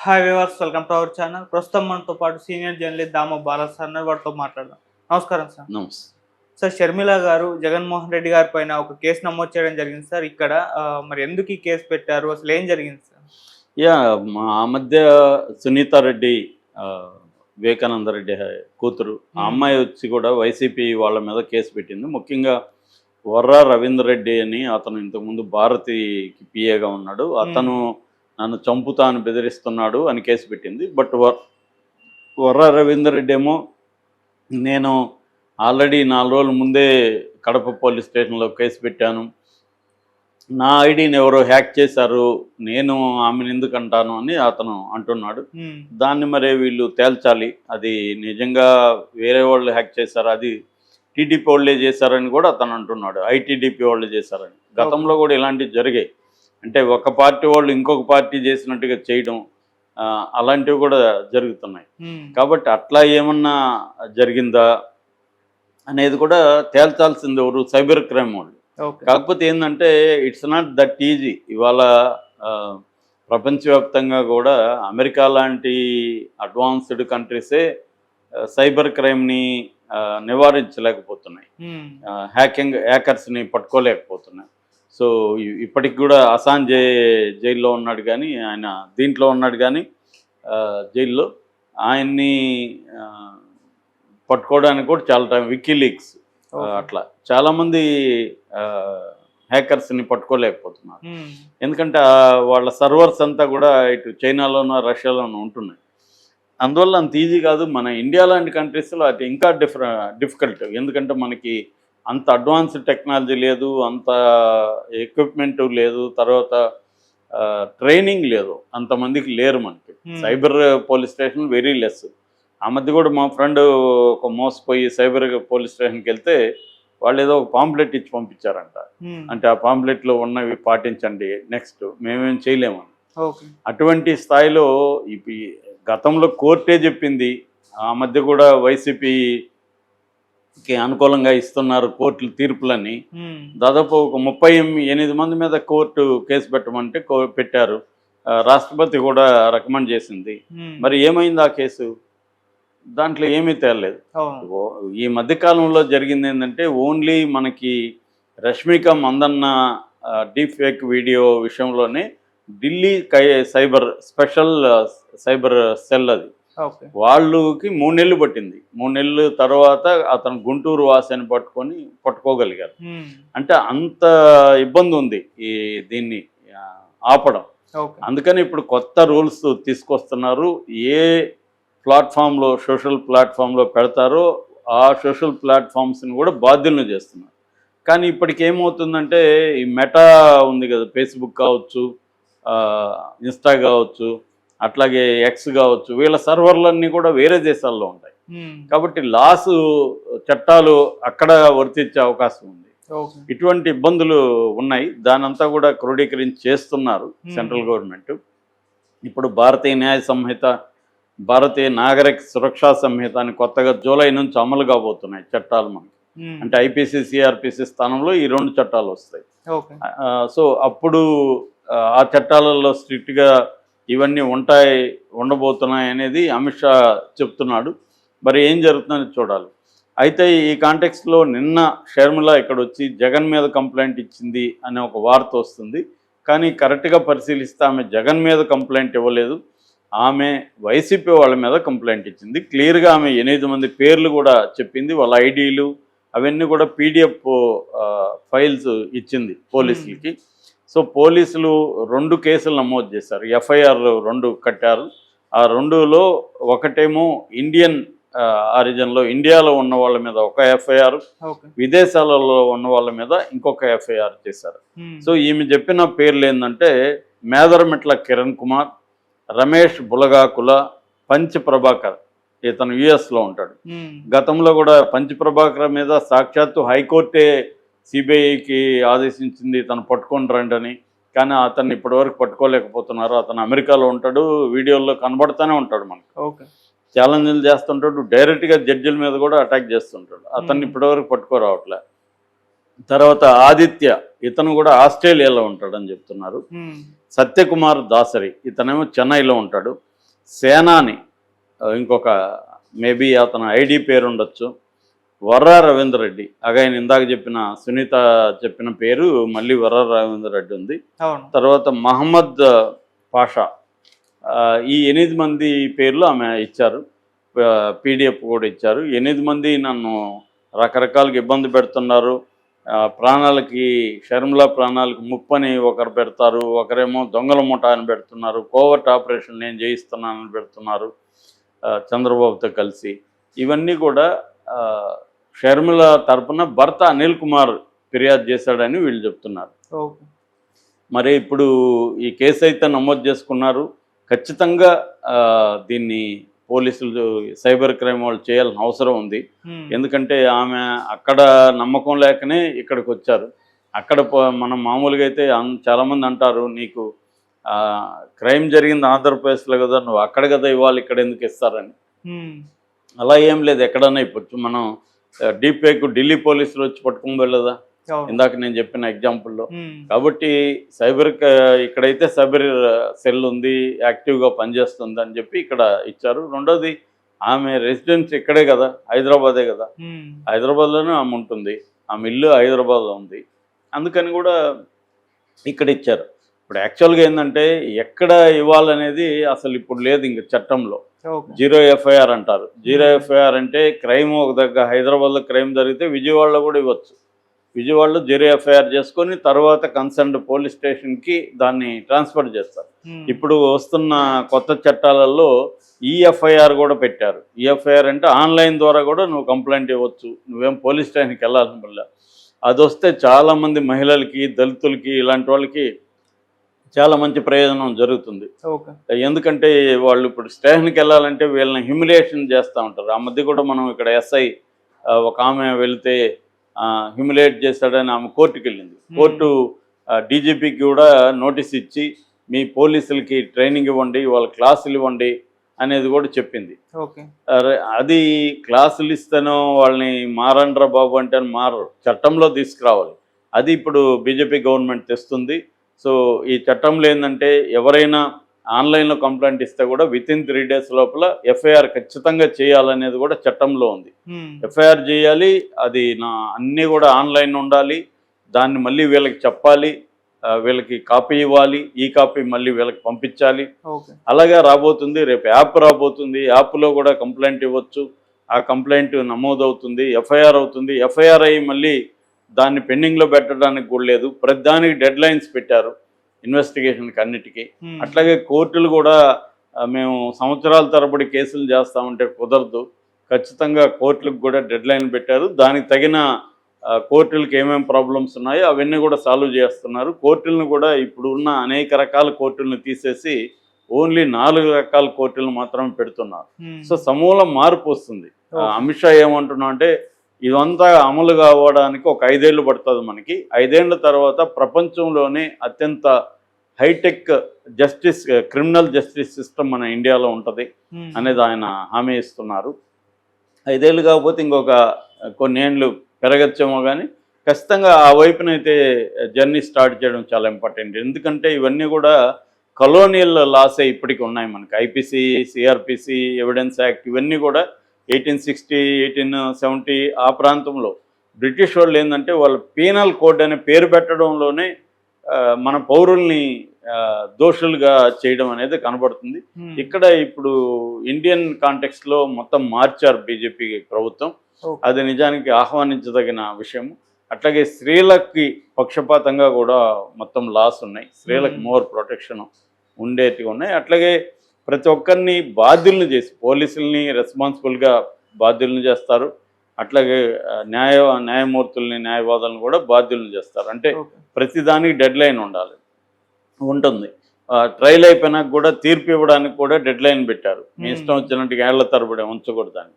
Hi viewers welcome to our channel ప్రస్తుతం మనతో పాటు సీనియర్ జర్నలిస్ట్ దామ బాలస్ సార్ ఉన్నారు. వారితో మాట్లాడదాం. నమస్కారం సార్ నమస్తే. సార్ షర్మిల గారు జగన్మోహన్ రెడ్డి గారి పైన ఒక కేసు నమోదు చేయడం జరిగింది సార్ ఇక్కడ మరి ఎందుకు ఈ కేసు పెట్టారు? అసలు ఏం జరిగింది సార్ యా మా ఆ మధ్య సునీత రెడ్డి వివేకానంద రెడ్డి కూతురు ఆ. అమ్మాయి వచ్చి కూడా వైసీపీ వాళ్ళ మీద కేసు పెట్టింది. ముఖ్యంగా వర్రా రవీందర్ రెడ్డి అని అతను ఇంతకుముందు భారతికి పిఏగా ఉన్నాడు. అతను నన్ను చంపుతా అని బెదిరిస్తున్నాడు అని కేసు పెట్టింది. బట్ వర్ వర్రా రవీందర్ రెడ్డి ఏమో నేను ఆల్రెడీ నాలుగు రోజుల ముందే కడప పోలీస్ స్టేషన్లో కేసు పెట్టాను. నా ఐడిని ఎవరో హ్యాక్ చేశారు నేను ఆమెను ఎందుకు అంటాను అని అతను అంటున్నాడు. దాన్ని మరి వీళ్ళు తేల్చాలి. అది నిజంగా వేరే వాళ్ళు హ్యాక్ చేశారు అది టీడీపీ వాళ్ళే చేశారని కూడా అతను అంటున్నాడు. ఐటీడీపీ వాళ్ళు చేశారని. గతంలో కూడా ఇలాంటివి జరిగాయి. అంటే ఒక పార్టీ వాళ్ళు ఇంకొక పార్టీ చేసినట్టుగా చేయడం అలాంటివి కూడా జరుగుతున్నాయి. కాబట్టి అట్లా ఏమన్నా జరిగిందా అనేది కూడా తేల్చాల్సింది ఎవరు? సైబర్ క్రైమ్ వాళ్ళు. కాకపోతే ఏంటంటే ఇట్స్ నాట్ దట్ ఈజీ. ఇవాళ ప్రపంచవ్యాప్తంగా కూడా అమెరికా లాంటి అడ్వాన్స్డ్ కంట్రీసే సైబర్ క్రైమ్ని నివారించలేకపోతున్నాయి. హ్యాకింగ్ హ్యాకర్స్ని పట్టుకోలేకపోతున్నాయి. సో ఇప్పటికి కూడా అసాంజే జైల్లో ఉన్నాడు కానీ ఆయన దీంట్లో ఉన్నాడు కానీ జైల్లో. ఆయన్ని పట్టుకోవడానికి కూడా చాలా టైం వికీలీక్స్. అట్లా. చాలామంది హ్యాకర్స్ని పట్టుకోలేకపోతున్నారు. ఎందుకంటే వాళ్ళ సర్వర్స్ అంతా కూడా ఇటు చైనాలోనూ రష్యాలోనూ ఉంటున్నాయి. అందువల్ల అంత ఈజీ కాదు. మన ఇండియా లాంటి కంట్రీస్లో అది ఇంకా డిఫర డిఫికల్ట్. ఎందుకంటే మనకి అంత అడ్వాన్స్డ్ టెక్నాలజీ లేదు అంత ఎక్విప్మెంట్ లేదు తర్వాత ట్రైనింగ్ లేదు. అంతమందికి లేరు మనకి. Hmm. Cyber police station very less ఆ మధ్య కూడా మా ఫ్రెండ్ ఒక మోసపోయి సైబర్ పోలీస్ స్టేషన్కి వెళ్తే వాళ్ళు ఏదో ఒక పాంప్లెట్ ఇచ్చి పంపించారంట. ఉమ్, అంటే ఆ పాంప్లెట్లో ఉన్నవి పాటించండి నెక్స్ట్ మేమేం చేయలేము అటువంటి స్థాయిలో ఇప్పు ఈ గతంలో కోర్టే చెప్పింది. ఆ మధ్య కూడా వైసీపీకి అనుకూలంగా ఇస్తున్నారు కోర్టులు తీర్పులని. దాదాపు ఒక ముప్పై ఎనిమిది మంది మీద కోర్టు కేసు పెట్టమంటే కో- పెట్టారు. రాష్ట్రపతి కూడా రికమెండ్ చేసింది. మరి ఏమైంది ఆ కేసు? దాంట్లో ఏమీ తేలలేదు. ఓ- ఈ మధ్యకాలంలో జరిగింది ఏంటంటే ఓన్లీ మనకి Rashmika Mandanna deep fake video విషయంలోనే ఢిల్లీ కై సైబర్ స్పెషల్ సైబర్ సెల్ అది. వాళ్ళకి మూడు నెలలు పట్టింది. మూడు నెలలు తర్వాత అతను గుంటూరు వాసిని పట్టుకొని పట్టుకోగలిగారు. అంటే అంత ఇబ్బంది ఉంది ఈ దీన్ని ఆపడం. అందుకని ఇప్పుడు కొత్త రూల్స్ తీసుకొస్తున్నారు. ఏ ప్లాట్ఫామ్లో సోషల్ ప్లాట్ఫామ్లో పెడతారో ఆ సోషల్ ప్లాట్ఫామ్స్ని కూడా బాధ్యులను చేస్తున్నారు. కానీ ఇప్పటికి ఏమవుతుందంటే ఈ మెటా ఉంది కదా ఫేస్బుక్ కావచ్చు ఇన్స్టా కావచ్చు అట్లాగే ఎక్స్ కావచ్చు వీళ్ళ సర్వర్లన్నీ కూడా వేరే దేశాల్లో ఉంటాయి. ఉమ్, కాబట్టి లాసు చట్టాలు అక్కడ వర్తించే అవకాశం ఉంది. ఇటువంటి ఇబ్బందులు ఉన్నాయి. దానంతా కూడా క్రోడీకరించి చేస్తున్నారు Hmm. Central government. ఇప్పుడు భారతీయ న్యాయ సంహిత భారతీయ నాగరిక సురక్షా సంహిత అని కొత్తగా జూలై నుంచి అమలు కాబోతున్నాయి చట్టాలు మనకి. ఉమ్, అంటే ఐపీసీ సిఆర్పిసి స్థానంలో ఈ రెండు చట్టాలు వస్తాయి. సో అప్పుడు ఆ, ఆ చట్టాలలో స్ట్రిక్ట్గా ఇవన్నీ ఉంటాయి ఉండబోతున్నాయి అనేది అమిత్ షా చెప్తున్నాడు. మరి ఏం జరుగుతుందని చూడాలి. అయితే ఈ కాంటెక్స్లో నిన్న షర్మిల ఇక్కడ వచ్చి జగన్ మీద కంప్లైంట్ ఇచ్చింది అనే ఒక వార్త వస్తుంది. కానీ కరెక్ట్గా పరిశీలిస్తే ఆమె జగన్ మీద కంప్లైంట్ ఇవ్వలేదు. ఆమె వైసీపీ వాళ్ళ మీద కంప్లైంట్ ఇచ్చింది. క్లియర్గా ఆమె ఎనిమిది మంది పేర్లు కూడా చెప్పింది. వాళ్ళ ఐడీలు అవన్నీ కూడా పీడిఎఫ్ ఫైల్స్ ఇచ్చింది పోలీసులకి. సో పోలీసులు రెండు కేసులు నమోదు చేశారు. ఎఫ్ఐఆర్ రెండు కట్టారు. ఆ రెండులో ఒకటేమో ఇండియన్ ఆరిజిన్లో ఇండియాలో ఉన్న వాళ్ళ మీద ఒక ఎఫ్ఐఆర్ విదేశాలలో ఉన్న వాళ్ళ మీద ఇంకొక ఎఫ్ఐఆర్ చేశారు. సో ఈమె చెప్పిన పేర్లు ఏంటంటే మేదరమెట్ల కిరణ్ కుమార్ రమేష్ బులగాకుల పంచ్ ప్రభాకర్ ఇతను యుఎస్లో ఉంటాడు. గతంలో కూడా పంచ్ ప్రభాకర్ మీద సాక్షాత్తు హైకోర్టే సిబిఐకి ఆదేశించింది తను పట్టుకొని రండి అని కానీ అతన్ని ఇప్పటివరకు పట్టుకోలేకపోతున్నారు. అతను అమెరికాలో ఉంటాడు వీడియోల్లో కనబడుతూనే ఉంటాడు మనకు. ఓకే. ఛాలెంజ్లు చేస్తుంటాడు డైరెక్ట్గా జడ్జిల మీద కూడా అటాక్ చేస్తుంటాడు. అతన్ని. ఇప్పటివరకు పట్టుకోరావట్లే. తర్వాత ఆదిత్య ఇతను కూడా ఆస్ట్రేలియాలో ఉంటాడని చెప్తున్నారు. సత్యకుమార్ దాసరి ఇతనేమో చెన్నైలో ఉంటాడు. సేనాని ఇంకొక మేబీ అతను ఐడి పేరు ఉండొచ్చు వర్రా రవీందర్ రెడ్డి. అగాయన ఇందాక చెప్పిన సునీత చెప్పిన పేరు మళ్ళీ వర్రా రవీందర్ రెడ్డి ఉంది. తర్వాత మహమ్మద్ పాషా. ఈ ఎనిమిది మంది పేర్లు ఆమె ఇచ్చారు. పీడిఎఫ్ కూడా ఇచ్చారు. ఎనిమిది మంది నన్ను రకరకాలుగా ఇబ్బంది పెడుతున్నారు. ప్రాణాలకి షర్మిల ప్రాణాలకు ముప్పని ఒకరు పెడతారు. ఒకరేమో దొంగల ముఠా అని పెడుతున్నారు. కోవర్ట్ ఆపరేషన్ నేను చేయిస్తున్నానని పెడుతున్నారు. చంద్రబాబుతో కలిసి. ఇవన్నీ కూడా షర్మిల తరపున భర్త అనిల్ కుమార్ ఫిర్యాదు చేశాడని వీళ్ళు చెప్తున్నారు. మరి ఇప్పుడు ఈ కేసు అయితే నమోదు చేసుకున్నారు. ఖచ్చితంగా దీన్ని పోలీసులు సైబర్ క్రైమ్ వాళ్ళు చేయాల్సిన అవసరం ఉంది. ఎందుకంటే ఆమె అక్కడ నమ్మకం లేకనే ఇక్కడికి వచ్చారు. అక్కడ మనం మామూలుగా అయితే చాలామంది అంటారు నీకు క్రైమ్ జరిగింది ఆంధ్రప్రదేశ్లో కదా నువ్వు అక్కడ కదా ఇవ్వాలి ఇక్కడ ఎందుకు ఇస్తారని. అలా ఏం లేదు. ఎక్కడన్నా ఇప్పుడు మనం డీపేకు ఢిల్లీ పోలీసులు వచ్చి పట్టుకుని వెళ్ళదా? ఇందాక నేను చెప్పిన ఎగ్జాంపుల్లో. కాబట్టి సైబర్ ఇక్కడైతే సైబర్ సెల్ ఉంది యాక్టివ్గా పనిచేస్తుంది అని చెప్పి ఇక్కడ ఇచ్చారు. రెండోది ఆమె రెసిడెన్స్ ఇక్కడే కదా హైదరాబాదే కదా. హైదరాబాద్లోనే ఆమె ఉంటుంది. ఆమె ఇల్లు హైదరాబాద్లో ఉంది. అందుకని కూడా ఇక్కడ ఇచ్చారు. ఇప్పుడు యాక్చువల్గా ఏంటంటే ఎక్కడ ఇవ్వాలనేది అసలు ఇప్పుడు లేదు ఇంక చట్టంలో. జీరో ఎఫ్ఐఆర్ అంటారు. జీరో ఎఫ్ఐఆర్ అంటే క్రైమ్ ఒక దగ్గర హైదరాబాద్లో క్రైమ్ జరిగితే విజయవాడలో కూడా ఇవ్వచ్చు. విజయవాడలో జీరో ఎఫ్ఐఆర్ చేసుకొని తర్వాత కన్సర్న్డ్ పోలీస్ స్టేషన్కి దాన్ని ట్రాన్స్ఫర్ చేస్తారు. ఉమ్. ఇప్పుడు వస్తున్న కొత్త చట్టాలలో ఈఎఫ్ఐఆర్ కూడా పెట్టారు. ఈఎఫ్ఐఆర్ అంటే ఆన్లైన్ ద్వారా కూడా నువ్వు కంప్లైంట్ ఇవ్వచ్చు. నువ్వేం పోలీస్ స్టేషన్కి వెళ్ళాల్సిన అది వస్తే చాలామంది మహిళలకి దళితులకి ఇలాంటి వాళ్ళకి చాలా మంచి ప్రయోజనం జరుగుతుంది. ఎందుకంటే వాళ్ళు ఇప్పుడు స్టేషన్కి వెళ్ళాలంటే వీళ్ళని హ్యూమిలేషన్ చేస్తూ ఉంటారు. ఆ మధ్య కూడా మనం ఇక్కడ ఎస్ఐ ఒక ఆమె వెళితే హ్యూమిలేట్ చేశాడని ఆమె కోర్టుకి వెళ్ళింది. కోర్టు డీజీపీకి కూడా నోటీస్ ఇచ్చి మీ పోలీసులకి ట్రైనింగ్ ఇవ్వండి వాళ్ళ క్లాసులు ఇవ్వండి అనేది కూడా చెప్పింది. అది క్లాసులు ఇస్తేనో వాళ్ళని మారండ్రా బాబు అంటే మారరు. చట్టంలో తీసుకురావాలి. అది ఇప్పుడు బీజేపీ గవర్నమెంట్ తెస్తుంది. సో ఈ చట్టంలో ఏంటంటే ఎవరైనా ఆన్లైన్లో కంప్లైంట్ ఇస్తే కూడా విత్ ఇన్ త్రీ డేస్ లోపల ఎఫ్ఐఆర్ ఖచ్చితంగా చేయాలనేది కూడా చట్టంలో ఉంది. ఎఫ్ఐఆర్ చేయాలి అది నా అన్నీ కూడా ఆన్లైన్ ఉండాలి దాన్ని మళ్ళీ వీళ్ళకి చెప్పాలి వీళ్ళకి కాపీ ఇవ్వాలి ఈ కాపీ మళ్ళీ వీళ్ళకి పంపించాలి. అలాగే రాబోతుంది రేపు యాప్ రాబోతుంది యాప్లో కూడా కంప్లైంట్ ఇవ్వచ్చు ఆ కంప్లైంట్ నమోదవుతుంది ఎఫ్ఐఆర్ అవుతుంది ఎఫ్ఐఆర్ అయ్యి మళ్ళీ దాన్ని పెండింగ్లో పెట్టడానికి కూడా లేదు. ప్రతి దానికి డెడ్ లైన్స్ పెట్టారు ఇన్వెస్టిగేషన్కి అన్నిటికీ. అట్లాగే కోర్టులు కూడా మేము సంవత్సరాల తరబడి కేసులు చేస్తామంటే కుదరదు. ఖచ్చితంగా కోర్టులకు కూడా డెడ్ లైన్ పెట్టారు. దానికి తగిన కోర్టులకు ఏమేమి ప్రాబ్లమ్స్ ఉన్నాయో అవన్నీ కూడా సాల్వ్ చేస్తున్నారు. కోర్టులను కూడా ఇప్పుడు ఉన్న అనేక రకాల కోర్టులను తీసేసి ఓన్లీ నాలుగు రకాల కోర్టులను మాత్రమే పెడుతున్నారు. సో సమూల మార్పు వస్తుంది. అమిత్ షా ఏమంటున్నా అంటే ఇదంతా అమలు కావడానికి ఒక ఐదేళ్ళు పడుతుంది మనకి. ఐదేళ్ళ తర్వాత ప్రపంచంలోనే అత్యంత high tech justice criminal justice system మన ఇండియాలో ఉంటుంది. అనేది ఆయన హామీ ఇస్తున్నారు. ఐదేళ్ళు కాకపోతే ఇంకొక కొన్నేళ్ళు పెరగచ్చేమో కానీ ఖచ్చితంగా ఆ వైపునైతే జర్నీ స్టార్ట్ చేయడం చాలా ఇంపార్టెంట్. ఎందుకంటే ఇవన్నీ కూడా కలోనియల్ లాసే ఇప్పటికి ఉన్నాయి మనకి. ఐపీసీ సిఆర్పిసి ఎవిడెన్స్ యాక్ట్ ఇవన్నీ కూడా ఎయిటీన్ సిక్స్టీ ఎయిటీన్ సెవెంటీ ఆ ప్రాంతంలో బ్రిటిష్ వాళ్ళు ఏంటంటే వాళ్ళ పీనల్ కోడ్ అనే పేరు పెట్టడంలోనే మన పౌరుల్ని దోషులుగా చేయడం అనేది కనబడుతుంది. ఇక్కడ ఇప్పుడు ఇండియన్ కాంటెక్స్లో మొత్తం మార్చారు బీజేపీ ప్రభుత్వం. అది నిజానికి ఆహ్వానించదగిన విషయం అట్లాగే స్త్రీలకి పక్షపాతంగా కూడా మొత్తం లాస్ ఉన్నాయి స్త్రీలకు. మోర్ ప్రొటెక్షన్ ఉండేటివి ఉన్నాయి అట్లాగే ప్రతి ఒక్కరిని బాధ్యుల్ని చేసి పోలీసుల్ని రెస్పాన్సిబుల్గా బాధ్యుల్ని చేస్తారు. అట్లాగే న్యాయ న్యాయమూర్తుల్ని న్యాయవాదులను కూడా బాధ్యుల్ని చేస్తారు. అంటే. ప్రతిదానికి డెడ్ లైన్ ఉండాలి. ఉంటుంది. ట్రయల్ అయిపోయినాక కూడా తీర్పు ఇవ్వడానికి కూడా డెడ్ లైన్ పెట్టారు. మీ. ఇష్టం వచ్చినట్టుగా ఏళ్ళ తరబడి ఉంచకూడదని.